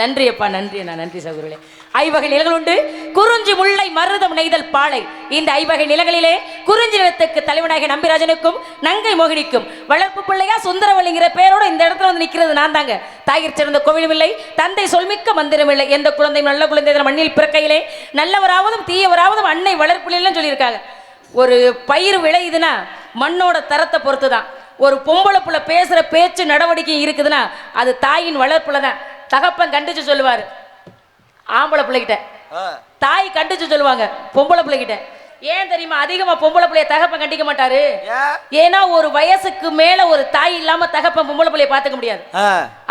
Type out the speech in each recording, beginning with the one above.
நன்றி அப்பா நன்றி அண்ணா நன்றி சகோதரர்களே. ஐவகை நிலங்கள் உண்டு. குறிஞ்சி முல்லை மருதம் நெய்தல் பாலை. இந்த ஐவகை நிலங்களிலே குறிஞ்சி நிலத்துக்கு தலைவனாக நம்பிராஜனுக்கும் நங்கை மோகினிக்கும் வளர்ப்பு பிள்ளையா சுந்தரவல்லிங்கிற பேரோட இந்த இடத்துல வந்து நிற்கிறது நான் தாங்க. தாயிற் சிறந்த கோவிலும் இல்லை தந்தை சொல்மிக்க மந்திரம் இல்லை. எந்த குழந்தையும் நல்ல குழந்தை மண்ணில் பிறக்கையிலே நல்லவராவதும் தீயவராவதும் அன்னை வளர்ப்புலாம் சொல்லியிருக்காங்க. ஒரு பயிர் விளையுதுன்னா மண்ணோட தரத்தை பொறுத்து தான் ஒரு பொம்பளை புள்ள பேசுகிற பேச்சு நடவடிக்கை இருக்குதுன்னா அது தாயின் வளர்ப்புல தான் தகப்பன் கண்டிச்சு சொல்லுவாரு. ஆம்பளை பிள்ளைகிட்ட. தாய் கண்டிச்சு சொல்லுவாங்க. பொம்பளை பிள்ளைகிட்ட. ஏன் தெரியுமா? அதிகமா பொம்பளை பிள்ளைய தகப்பன் கண்டிக்க மாட்டாரு. ஏன்? ஏன்னா ஒரு வயசுக்கு மேல ஒரு தாய் இல்லாம தகப்பன் பொம்பளை பிள்ளைய பாத்துக்க முடியாது.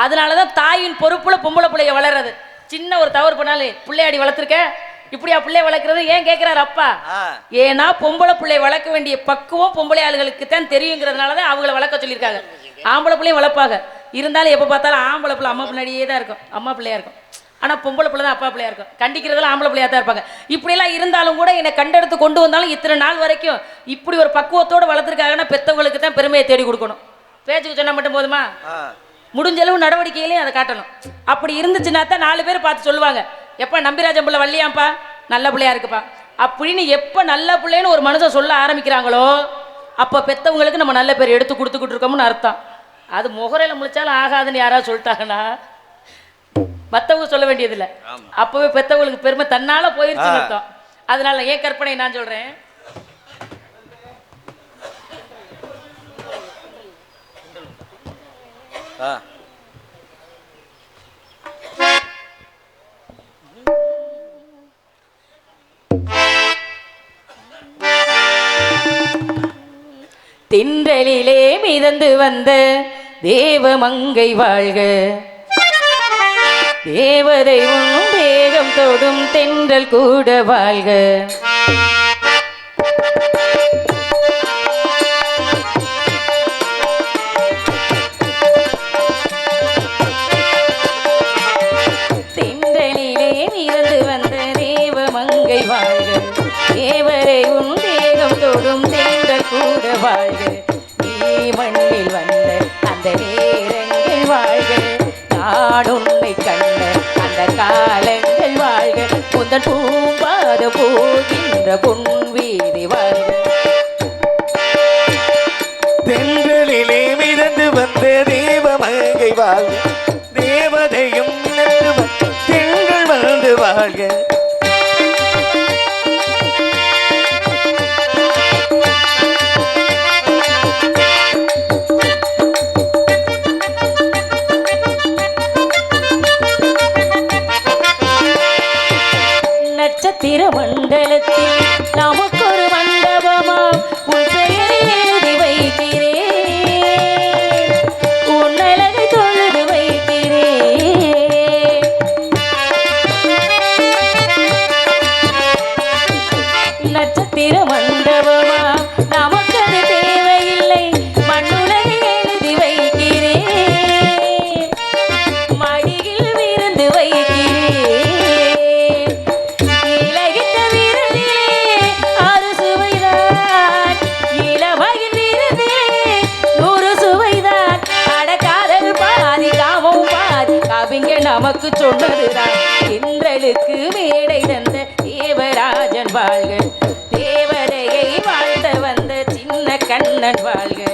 அதனாலதான் தாயின் பொறுப்புல பொம்பளை பிள்ளைய வளர்றது. சின்ன ஒரு தவறு பண்ணாலே பிள்ளையாடி வளர்த்துருக்க? இப்படியா பிள்ளைய வளர்க்கறது? ஏன் கேக்குறாரு அப்பா. ஏன்னா பொம்பளை பிள்ளைய வளர்க்க வேண்டிய பக்குவம் பொம்பளை ஆளுகளுக்கு தான் தெரியுங்கிறதுனால தான் அவங்கள வளர்க்க சொல்லியிருக்காங்க. ஆம்பளை பிள்ளையும் வளர்ப்பாங்க. இருந்தாலும் எப்போ பார்த்தாலும் ஆம்பளை பிள்ளை அம்மா பின்னாடியே தான் இருக்கும். அம்மா பிள்ளையா இருக்கும். ஆனால் பொம்பளை பிள்ளை தான் அப்பா பிள்ளையா இருக்கும். கண்டிக்கிறதுல ஆம்பளை பிள்ளையா தான் இருப்பாங்க. இப்படியெல்லாம் இருந்தாலும் கூட என்னை கண்டெடுத்து கொண்டு வந்தாலும் இத்தனை நாள் வரைக்கும் இப்படி ஒரு பக்குவத்தோடு வளர்த்துருக்காங்கன்னா பெத்தவங்களுக்கு தான் பெருமையை தேடி கொடுக்கணும். பேச்சுக்கு சொன்னா மட்டும் போதுமா? முடிஞ்ச அளவு நடவடிக்கையிலையும் அதை காட்டணும். அப்படி இருந்துச்சுன்னா தான் நாலு பேர் பார்த்து சொல்லுவாங்க. எப்போ நம்பிராஜன் பிள்ளை வள்ளியாம்ப்பா? நல்ல பிள்ளையா இருக்குப்பா. அப்படின்னு எப்போ நல்ல பிள்ளைன்னு ஒரு மனுஷன் சொல்ல ஆரம்பிக்கிறாங்களோ அப்போ பெத்தவங்களுக்கு நம்ம நல்ல பேர் எடுத்து கொடுத்துக்கிட்டு இருக்கோம்னு அர்த்தம். அது முகரையில் முழிச்சாலும் ஆகாதுன்னு யாராவது சொல்லிட்டாங்கன்னா மற்றவங்க சொல்ல வேண்டியதில்லை. அப்போவே பெத்தவங்களுக்கு பெருமை தன்னால போயிருச்சுன்னு அர்த்தம். அதனால ஏன் கற்பனை நான் சொல்றேன். ஆ. தின்றலிலே மிதந்து வந்த தேவ மங்கை வாழ்க. தேவதை உண்ணும் வேகம் தொடும் தென்றல் கூட வாழ்க. நான் உன்னை கண்ட அந்த காலங்கள் வாழ்க. முந்தன் பூம்பாத போகின்ற பொன் வீதி வாழ்க தென்றலிலே மிதந்து வந்த தேவ மங்கை வாழ்க. தேவதையும் மிதந்து வந்து வாழ்க. வாக்கு நமக்கு சொன்னதுதான். இன்றலுக்கு மேடை தந்த தேவராஜன் வாழ்க. தேவரையை வாழ்த்த வந்த சின்ன கண்ணன் வாழ்க.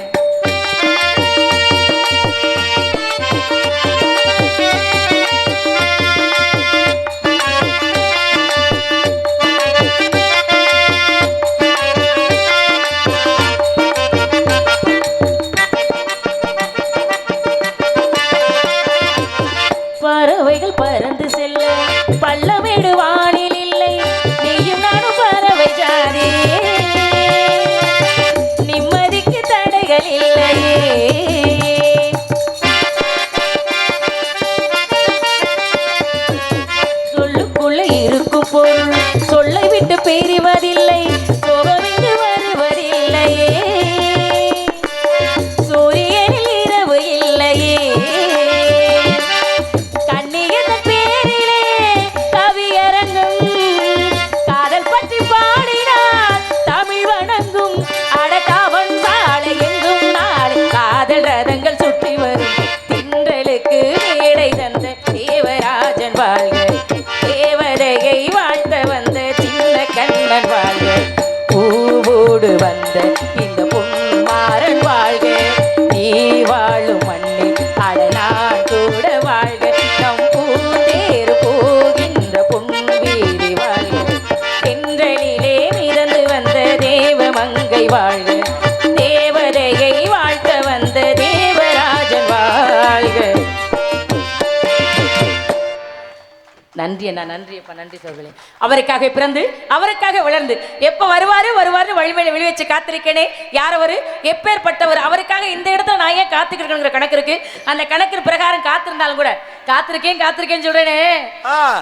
நன்றி அண்ணா நன்றி அப்பா நன்றி சோழர்களே அவருக்காக பிறந்து அவருக்காக வளர்ந்து எப்ப வருவாரு வருவாருன்னு வழிவழி வெளி வச்சு காத்திருக்கேனே. யார் அவரு எப்பேற்பட்டவர்? அவருக்காக இந்த இடத்துல நான் ஏன் காத்துக்கிட்டு கணக்கு இருக்கு. அந்த கணக்கு பிரகாரம் காத்திருந்தாலும் கூட காத்திருக்கேன் காத்திருக்கேன்னு சொல்றேனே.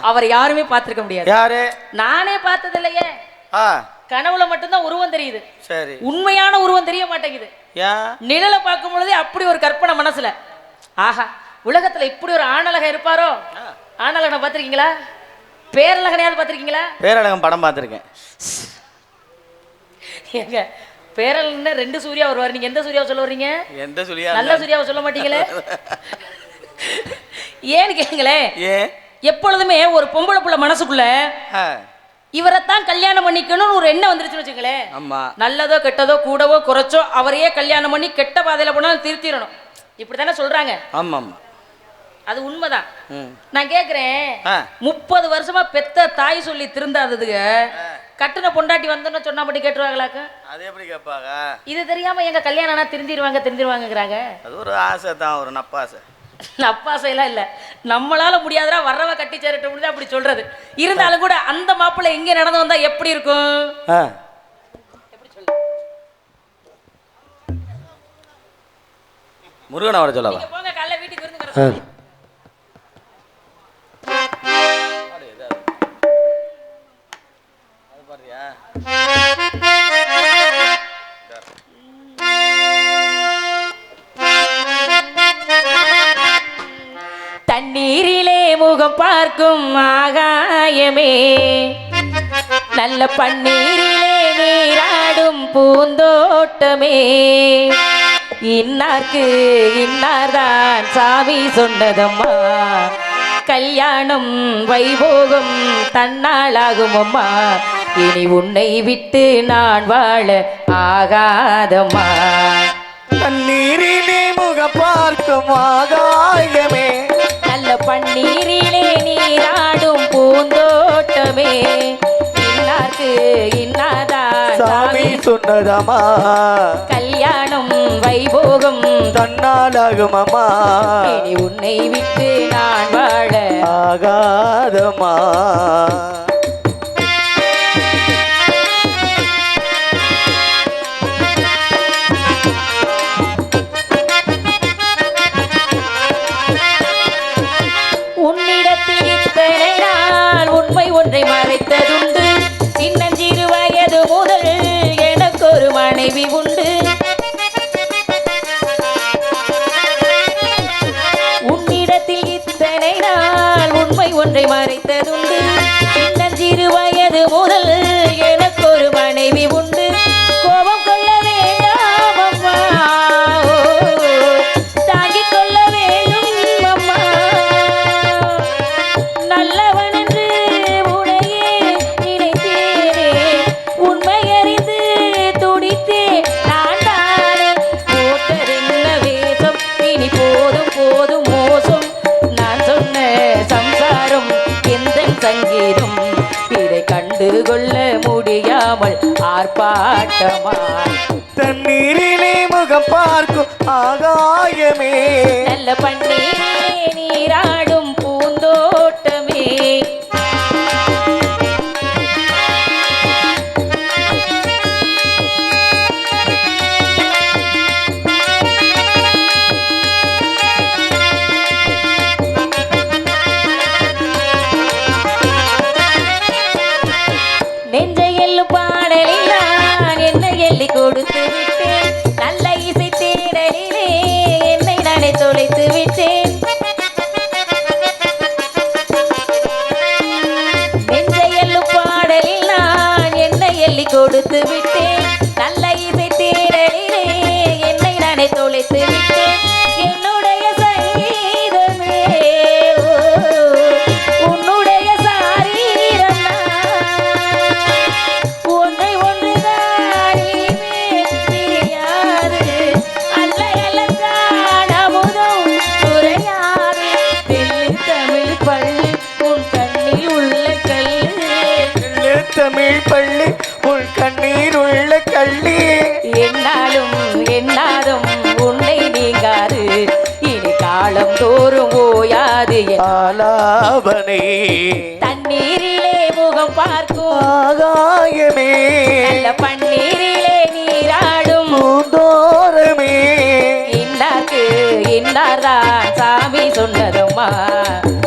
அவர் யாருமே பார்த்திருக்க முடியாது. யாரு? நானே பார்த்தது இல்லையே கனவுல மட்டும்தான் உருவம் தெரியுது. சரி. உண்மையான உருவம் தெரிய மாட்டேங்குது. நிழலை பார்க்கும் பொழுதே அப்படி ஒரு கற்பனை மனசுல. ஆஹா உலகத்துல இப்படி ஒரு ஆணழகன் இருப்பாரோ? ஆணழகனை பார்த்திருக்கீங்களா? பேரழகனையாவது பார்த்திருக்கீங்களா? பேரழகம் படம் பார்த்துருக்கேன். ஏங்க பேரழகன்னா ரெண்டு சூர்யா வருவார். நீங்க எந்த சூர்யாவை சொல்ல வர்றீங்க? எந்த சொல்லியா நல்ல சூர்யாவை சொல்ல மாட்டீங்களே? ஏன்னு கேளுங்களேன். ஏன்? எப்பொழுதுமே ஒரு பொம்பளை புள்ள மனசுக்குள்ள இவரைத்தான் கல்யாணம் பண்ணிக்கணும்னு ஒரு எண்ணம் வந்துருச்சுன்னு வச்சுங்களேன் ஆமா. நல்லதோ கெட்டதோ கூடவோ குறைச்சோ அவரையே கல்யாணம் பண்ணி கெட்ட பாதையில போனாலும் திருத்திடணும். இப்படி தானே சொல்றாங்க. ஆமா ஆமா அது உண்மைதான். நான் கேக்குறேன். முப்பது வருஷமா பெத்த தாய் சொல்லி திருந்தாததுங்க கட்டுன பொண்டாட்டி வந்தோன்னு சொன்னா மட்டும் கேட்டுருவாங்களாக்க? அது எப்படி கேட்பாங்க? இது தெரியாம எங்க கல்யாணம் ஆனா திருந்திருவாங்க திருந்திருவாங்கங்கிறாங்க. அது ஒரு ஆசை தான் ஒரு நப்பாசை. நப்பாசையெல்லாம் இல்ல. நம்மளால முடியாதரா வர்றவ கட்டி சேரட்ட முடியாது அப்படி சொல்றது. இருந்தாலும் கூட அந்த மாப்பிள்ளை எங்க நடந்து வந்தா எப்படி இருக்கும்? முருகனை வர சொல்லவா? போங்க காலைல வீட்டுக்கு விருந்து ஆகாயமே. நல்ல பன்னீரிலே நீராடும் பூந்தோட்டமே. இன்னார்க்கு இன்னார்தான் சாமி சொன்னதம்மா. கல்யாணம் வைபோகம் தன்னாலாகுமம்மா இனி உன்னை விட்டு நான் வாழ ஆகாதம்மா. தண்ணீரிலே முக பார்க்கும் ஆகாயமே. இன்னாதான் சாமி சொன்னதம்மா கல்யாணம் வைபோகம். தன்னாலாகும் அம்மா இனி உன்னை விட்டு நான் வாழ ஆகாதம்மா. amor ஆர்ப்பாட்டமா தண்ணீரிலே முகம் பார்க்கும் ஆகாயமே. நல்ல பன்னீரே நீராடும் என் ஆலாபனே தண்ணீரிலே முகம் பார்க்கும். ஆகாயமே. நல்ல பன்னீரிலே நீராடும். பூந்தோரமே. இன்னார்க்கு இன்னார்தான் சாமி சொன்னதம்மா.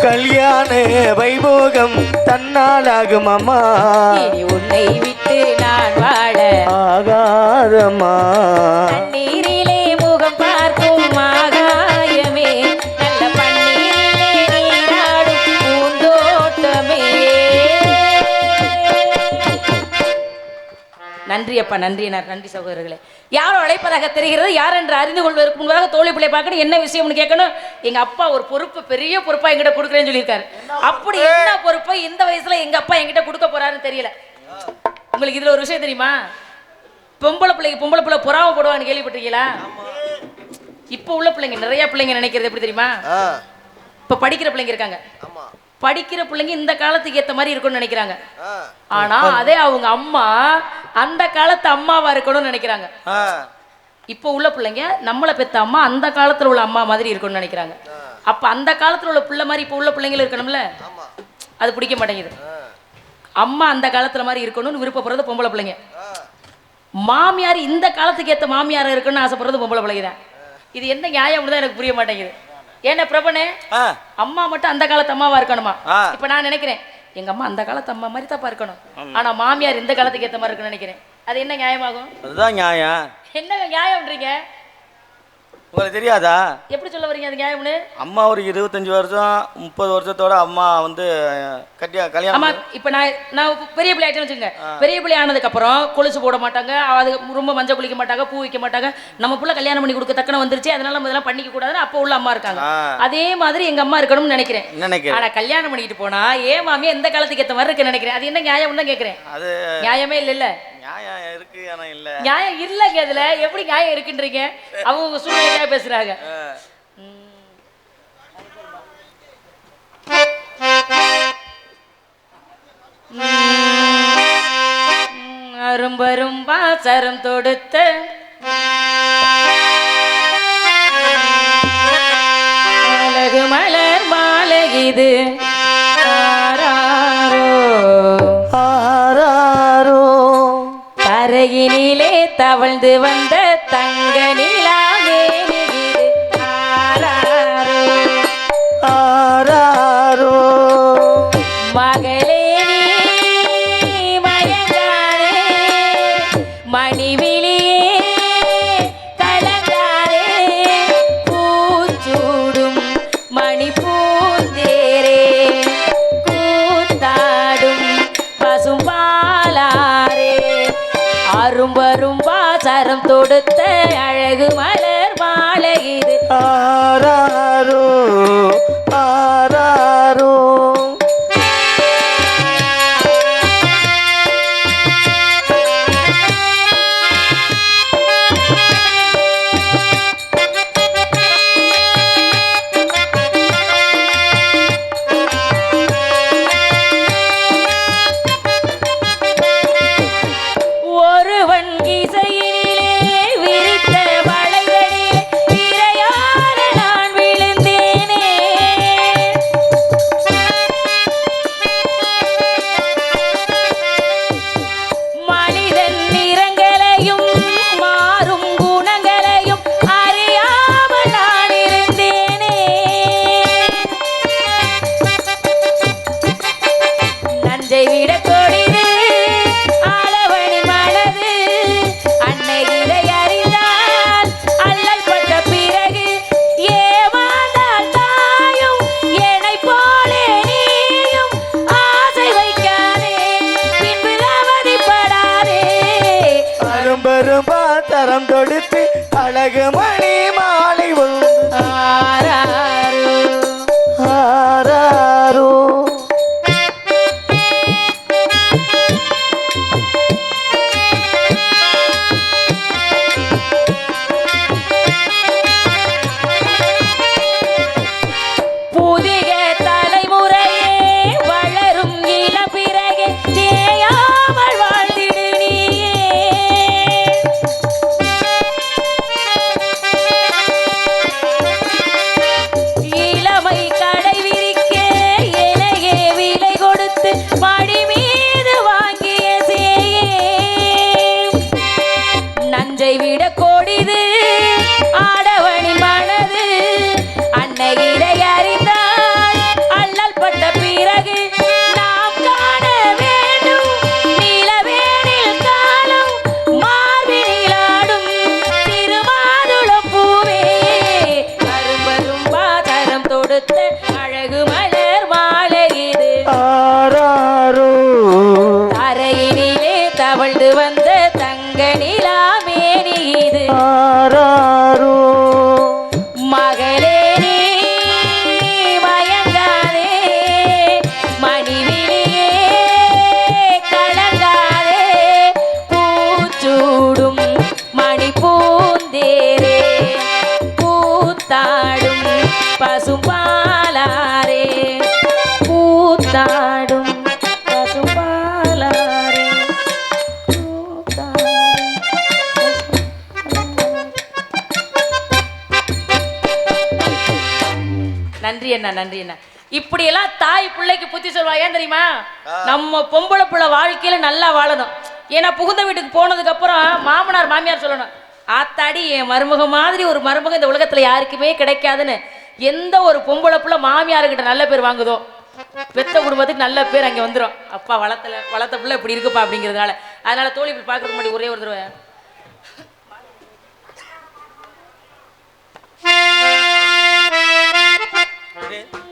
கல்யாண வைபோகம் தன்னாலாகும் அம்மா இனி உன்னை விட்டு நான் வாழ. ஆகாதம்மா. தண்ணீரிலே நன்றி அப்பா நன்றி நான் நன்றி சகோதரர்களே. யாரோ அழைப்பதாக தெரிகிறது யார் என்று அறிந்து கொள்வதற்கு முன்பாக தோழி பிள்ளை பார்க்கணும். என்ன விஷயம்னு கேட்கணும்? எங்க அப்பா ஒரு பொறுப்பு பெரிய பொறுப்பா என்கிட்ட கொடுக்குறேன்னு சொல்லியிருக்காரு. அப்படி என்ன பொறுப்பை இந்த வயசுல எங்க அப்பா என்கிட்ட கொடுக்க போறாருன்னு தெரியல. உங்களுக்கு இதுல ஒரு விஷயம் தெரியுமா? பொம்பளை பிள்ளைக்கு பொம்பளை பிள்ளை புறாம போடுவான்னு கேள்விப்பட்டிருக்கீங்களா? இப்போ உள்ள பிள்ளைங்க நிறைய பிள்ளைங்க நினைக்கிறது எப்படி தெரியுமா? இப்போ படிக்கிற பிள்ளைங்க இருக்காங்க. ஆமா. படிக்கிற பிள்ளைங்க இந்த காலத்துக்கு ஏத்த மாதிரி இருக்கும்னு நினைக்கிறாங்க. ஆனா அதே அவங்க அம்மா அந்த காலத்து அம்மாவா இருக்கணும்னு நினைக்கிறாங்க. இப்போ உள்ள பிள்ளைங்க நம்மளை பெத்த அம்மா அந்த காலத்துல உள்ள அம்மா மாதிரி இருக்கணும்னு நினைக்கிறாங்க. அப்ப அந்த காலத்துல உள்ள பிள்ளை மாதிரி இப்போ உள்ள பிள்ளைங்களும் இருக்கணும்ல? அது பிடிக்க மாட்டேங்குது. அம்மா அந்த காலத்துல மாதிரி இருக்கணும்னு விருப்பப்படுறது பொம்பளை பிள்ளைங்க. மாமியார் இந்த காலத்துக்கு ஏத்த மாமியார் இருக்கணும்னு ஆசைப்படுறது பொம்பளை பிள்ளைங்க தான். இது என்ன நியாயம்னு தான் எனக்கு புரிய மாட்டேங்குது. ஏன்னா பிரபனே அம்மா மட்டும் அந்த காலத்து அம்மாவா இருக்கணுமா. இப்ப நான் நினைக்கிறேன் எங்க அம்மா அந்த காலத்து அம்மா மாதிரி தப்பா இருக்கணும் ஆனா மாமியார் இந்த காலத்துக்கு ஏத்த மாதிரி இருக்குன்னு நினைக்கிறேன். அது என்ன நியாயமாகும்? அதுதான் நியாயம். என்ன நியாயம்ன்றீங்க? உங்களுக்கு தெரியாதா? எப்படி சொல்ல வரீங்க? அது நியாயம்னு அம்மா ஒரு இருபத்தஞ்சி வருஷம் முப்பது வருஷத்தோட அம்மா வந்து கட்டியா கல்யாணம் ஆமா இப்ப நான் நான் பெரிய பிள்ளை ஆயிட்டேன்னு வச்சுங்க பெரிய பிள்ளை ஆனதுக்கு அப்புறம் கொலுசு போட மாட்டாங்க அது ரொம்ப மஞ்சள் குளிக்க மாட்டாங்க பூ வைக்க மாட்டாங்க. நம்ம புள்ள கல்யாணம் பண்ணி கொடுக்க தக்கன வந்துருச்சு அதனால நம்ம இதெல்லாம் பண்ணிக்க கூடாதுன்னு அப்போ உள்ள அம்மா இருக்காங்க. அதே மாதிரி எங்க அம்மா இருக்கணும்னு நினைக்கிறேன். நினைக்கிறேன் ஆனா கல்யாணம் பண்ணிட்டு போனா ஏன் மாமியா எந்த காலத்துக்கு ஏத்த மாதிரி இருக்குன்னு நினைக்கிறேன். அது என்ன நியாயம்னு தான் கேக்குறேன். அது நியாயமே இல்லைல்ல. நியாயம் இருக்கு ஆனால் இல்லை. நியாயம் இல்லைங்க அதுல எப்படி நியாயம் இருக்குன்றீங்க? அவங்க சூழ்நிலையாக பேசுறாங்க. உம், அரும்பரும்பா சரம் தொடுத்த. அழகு மலர் மாலை இது. நன்றி அண்ணா நன்றி அண்ணா இப்படியெல்லாம் தாய் பிள்ளைக்கு புத்தி சொல்வா ஏன் தெரியுமா? நம்ம பொம்பளை பிள்ளை வாழ்க்கையில நல்லா வாழணும். ஏன்னா புகுந்த வீட்டுக்கு போனதுக்கு அப்புறம் மாமனார் மாமியார் சொல்லணும் ஆத்தாடி என் மருமக மாதிரி ஒரு மருமக இந்த உலகத்துல யாருக்குமே கிடைக்காதுன்னு. எந்த ஒரு பொம்பளை பிள்ளை மாமியார்கிட்ட நல்ல பேர் வாங்குதோ பெத்த குடும்பத்துக்கு நல்ல பேர் அங்கே வந்துடும் அப்பா வளர்த்தல வளர்த்த பிள்ளை இப்படி இருக்குப்பா அப்படிங்கிறதுனால. அதனால தோழி இப்படி பார்க்கறதுக்கு முன்னாடி ஒரே ஒரு தடவை. பாடு.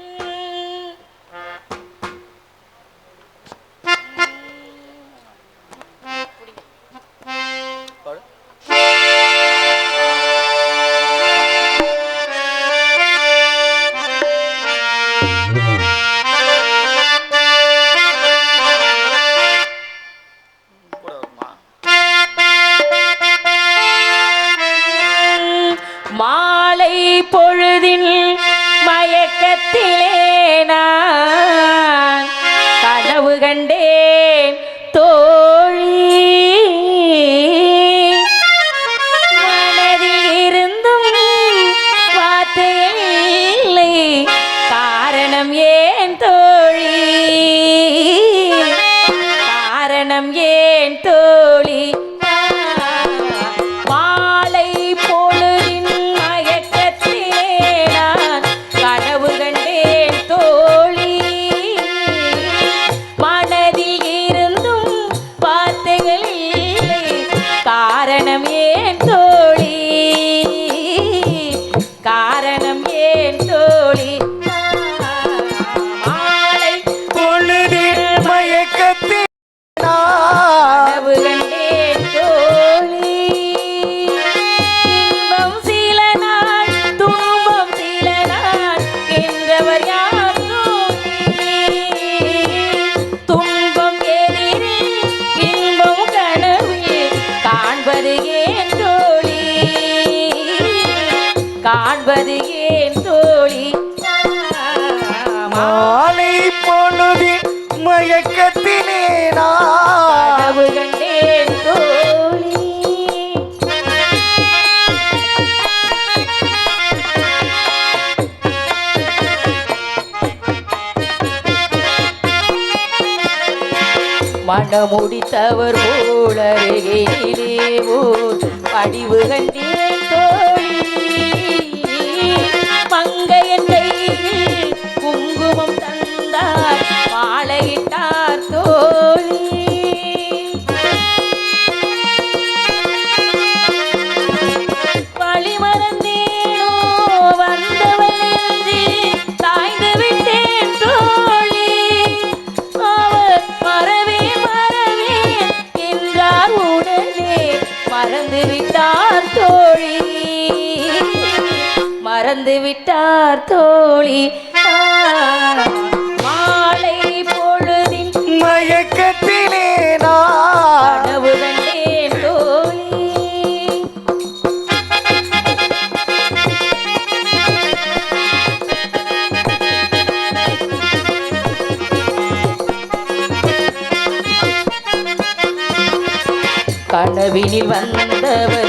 காரணம் ஏன் தோழி மனமுடித்தவர் போல அருகிலே ஓர் படிவு கண்டேன் மறந்து விட்டார் தோழி. மாலை பொழுதில் மயக்கத்திலே நான் கனவு கண்டேன் தோழி. கனவினில் வந்தவர்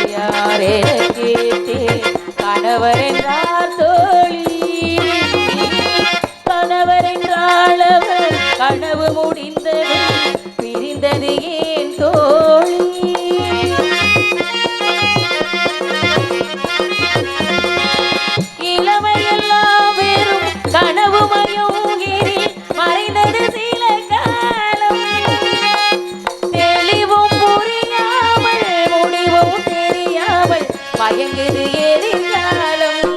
மயங்குது எதிர்காலம்.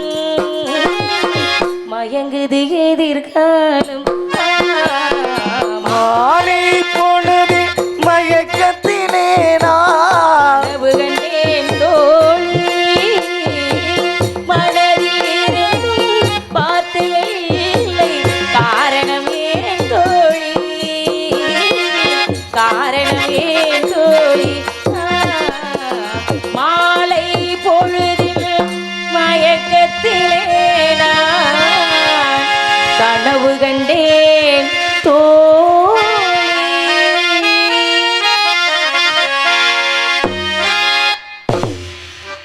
மயங்குது எதிர்காலம்.